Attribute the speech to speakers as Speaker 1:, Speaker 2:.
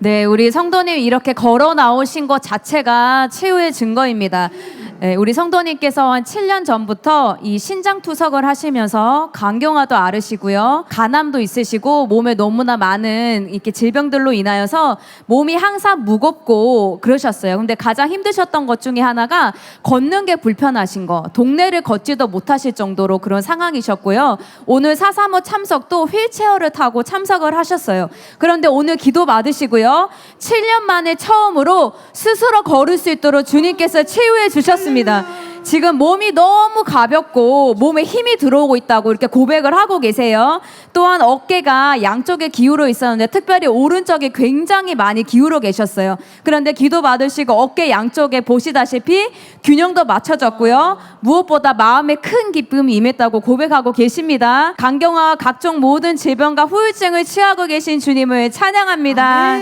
Speaker 1: 네, 우리 성도님 이렇게 걸어 나오신 것 자체가 치유의 증거입니다. 네, 우리 성도님께서 한 7년 전부터 이 신장 투석을 하시면서 간경화도 앓으시고요. 간암도 있으시고 몸에 너무나 많은 이렇게 질병들로 인하여서 몸이 항상 무겁고 그러셨어요. 근데 가장 힘드셨던 것 중에 하나가 걷는 게 불편하신 거. 동네를 걷지도 못하실 정도로 그런 상황이셨고요. 오늘 435 참석도 휠체어를 타고 참석을 하셨어요. 그런데 오늘 기도 받으시고요. 7년 만에 처음으로 스스로 걸을 수 있도록 주님께서 치유해 주셨습니다. 지금 몸이 너무 가볍고 몸에 힘이 들어오고 있다고 이렇게 고백을 하고 계세요. 또한 어깨가 양쪽에 기울어 있었는데 특별히 오른쪽에 굉장히 많이 기울어 계셨어요. 그런데 기도 받으시고 어깨 양쪽에 보시다시피 균형도 맞춰졌고요. 무엇보다 마음에 큰 기쁨이 임했다고 고백하고 계십니다. 간경화와 각종 모든 질병과 후유증을 취하고 계신 주님을 찬양합니다.